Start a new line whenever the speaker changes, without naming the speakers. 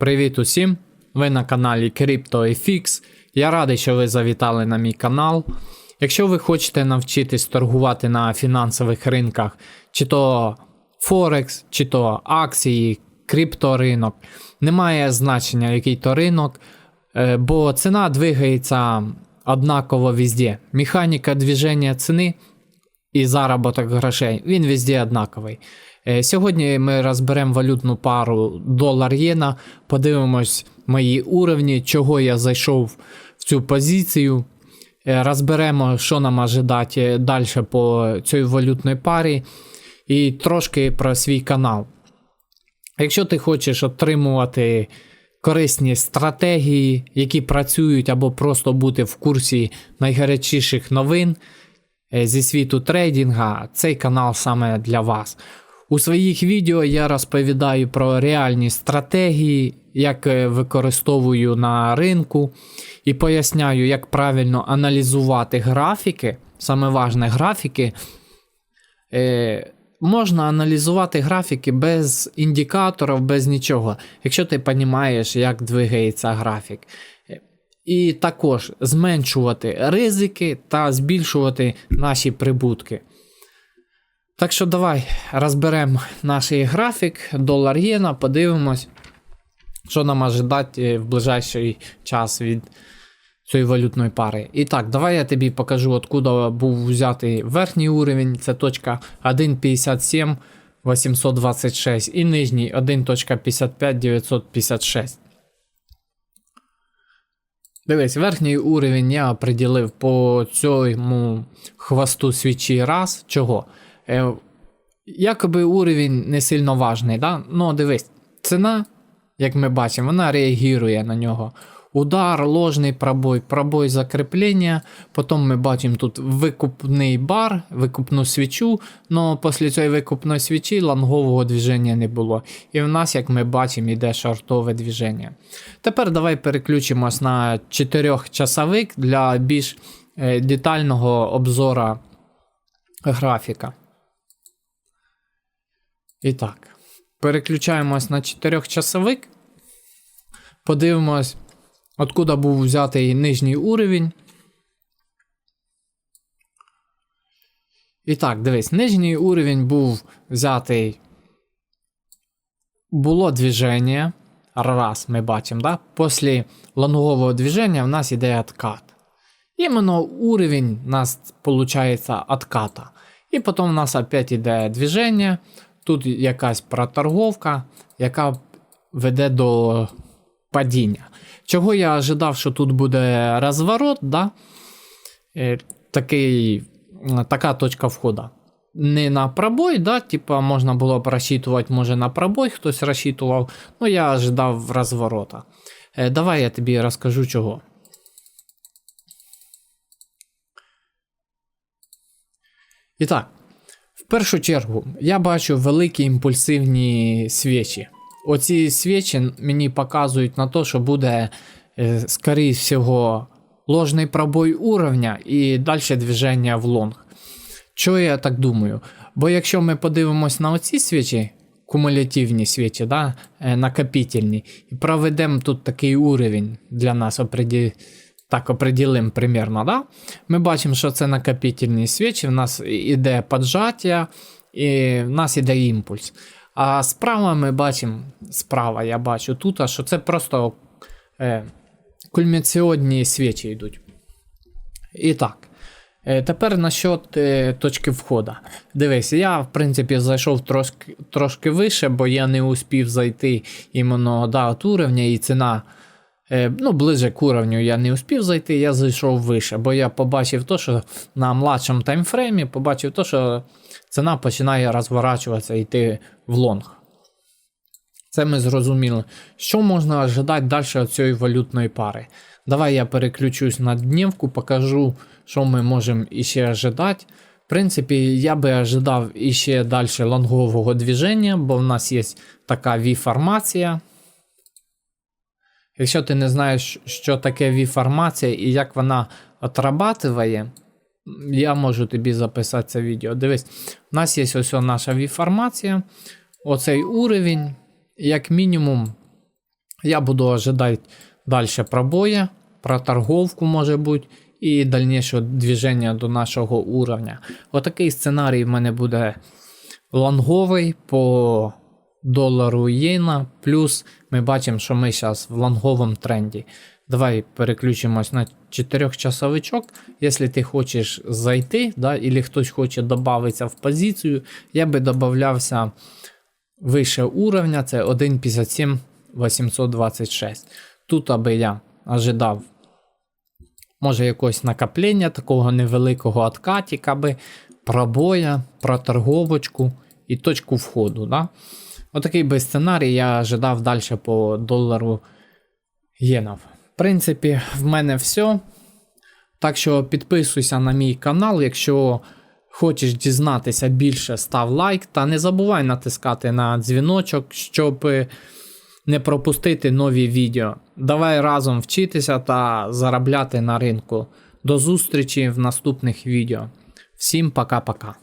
Привіт усім! Ви на каналі CryptoFX. Я радий, що ви завітали на мій канал. Якщо ви хочете навчитись торгувати на фінансових ринках, чи то Форекс, чи то акції, крипторинок, немає значення, який то ринок, е, бо ціна двигається однаково везде. Механіка движення ціни і заробіток грошей, він везде однаковий. Е, Сьогодні ми розберемо валютну пару долар-єна, подивимось мої уровні, чого я зайшов в цю позицію. Е, Розберемо, що нам ожидати далі по цій валютній парі, і трошки про свій канал. Якщо ти хочеш отримувати корисні стратегії, які працюють, або просто бути в курсі найгарячіших новин зі світу трейдинга, цей канал саме для вас. У своїх відео я розповідаю про реальні стратегії, як е, використовую на ринку, і поясняю, як правильно аналізувати графіки. Саме важне графіки. Е, можна аналізувати графіки без індикаторів, без нічого, якщо ти розумієш, як двигається графік. Е, І також зменшувати ризики та збільшувати наші прибутки. Так що давай розберемо наш графік, долар єна, подивимось, що нам ожидати в ближайший час від цієї валютної пари. І так, давай я тобі покажу, откуда був взятий верхній уровень, це точка 1.57 826 і нижній 1.55 956. Дивись, верхній уровень я приділив по цьому хвосту свічі раз. Чого? Е, якоби уровень не сильно важний, да? Ну, дивись, ціна, як ми бачимо, вона реагує на нього. Удар, ложний пробой, пробой закріплення. Потім ми бачимо тут викупний бар, викупну свічу. але після цієї викупної свічі лонгового движення не було. І в нас, як ми бачимо, йде шортове движення. Тепер давай переключимось на 4-часовик для більш е, детального обзору графіка. І так, переключаємось на 4-часовик. Подивимось, откуда був взятий нижній уровень. І так, дивись, нижній уровень був взятий. Було движення. Раз ми бачимо, да? Після лонгового движення в нас іде откат. Іменно уровень у нас виходить отката. І потім у нас опять іде движення. Тут якась проторговка, яка веде до падіння. Чого я ожидав, що тут буде розворот, да? Е, такий, така точка входу. Не на пробой, да, типа можна було б розчитувати, може на пробой хтось розчитував, ну я ожидав розворота. Е, давай я тобі розкажу чого. І так, в першу чергу, я бачу великі імпульсивні свічі. Оці свічі мені показують на те, що буде, е, скоріше всього, ложний пробой уровня і далі движення в лонг. Чого я так думаю? Бо якщо ми подивимось на оці свічі, кумулятивні свічі, да, е, накопительні, і проведемо тут такий уровень для нас определений так определим примерно, да? ми бачимо, що це накопительні свічі, в нас іде поджаття, і в нас іде імпульс. А справа ми бачимо, справа я бачу тут, що це просто е, кульмінаціонні свічі йдуть. І так. е, Тепер насчет е, точки входу. Дивись, я, в принципі, зайшов трошки трошки вище, бо я не успів зайти іменно до от уровня, і ціна Е, ну, ближе к уровню я не успів зайти, я зайшов вище, бо я побачив то, що на младшому таймфреймі побачив то, що ціна починає розворачуватися і йти в лонг. Це ми зрозуміли. Що можна ожидати далі від цієї валютної пари? Давай я переключусь на днівку, покажу, що ми можемо іще ожидати. В принципі, я би ожидав іще далі лонгового движення, бо в нас є така V-формація. Якщо ти не знаєш, що таке V-формація і як вона отрабатує, я можу тобі записати це відео. Дивись, у нас є ось наша V-формація, оцей уровень, як мінімум, Я буду ожидать дальше пробоя, проторговку може бути, і дальніше движення до нашого уровня. Отакий сценарій в мене буде лонговий по долару єна. Плюс ми бачимо, що ми зараз в лонговому тренді. Давай переключимось на 4-часовичок. Якщо ти хочеш зайти, да, або хтось хоче додатися в позицію, я би додавався вище уровня, це 1.57 826. Тут аби я ожидав, може, якогось накоплення такого невеликого откатіка би, пробоя, проторговочку і точку входу. Да? Отакий би сценарій я ожидав далі по долару єнов. Принципі, в мене все. Так що підписуйся на мій канал, якщо хочеш дізнатися більше, став лайк та не забувай натискати на дзвіночок, щоб не пропустити нові відео. Давай разом вчитися та заробляти на ринку. До зустрічі в наступних відео. Всім пока-пока.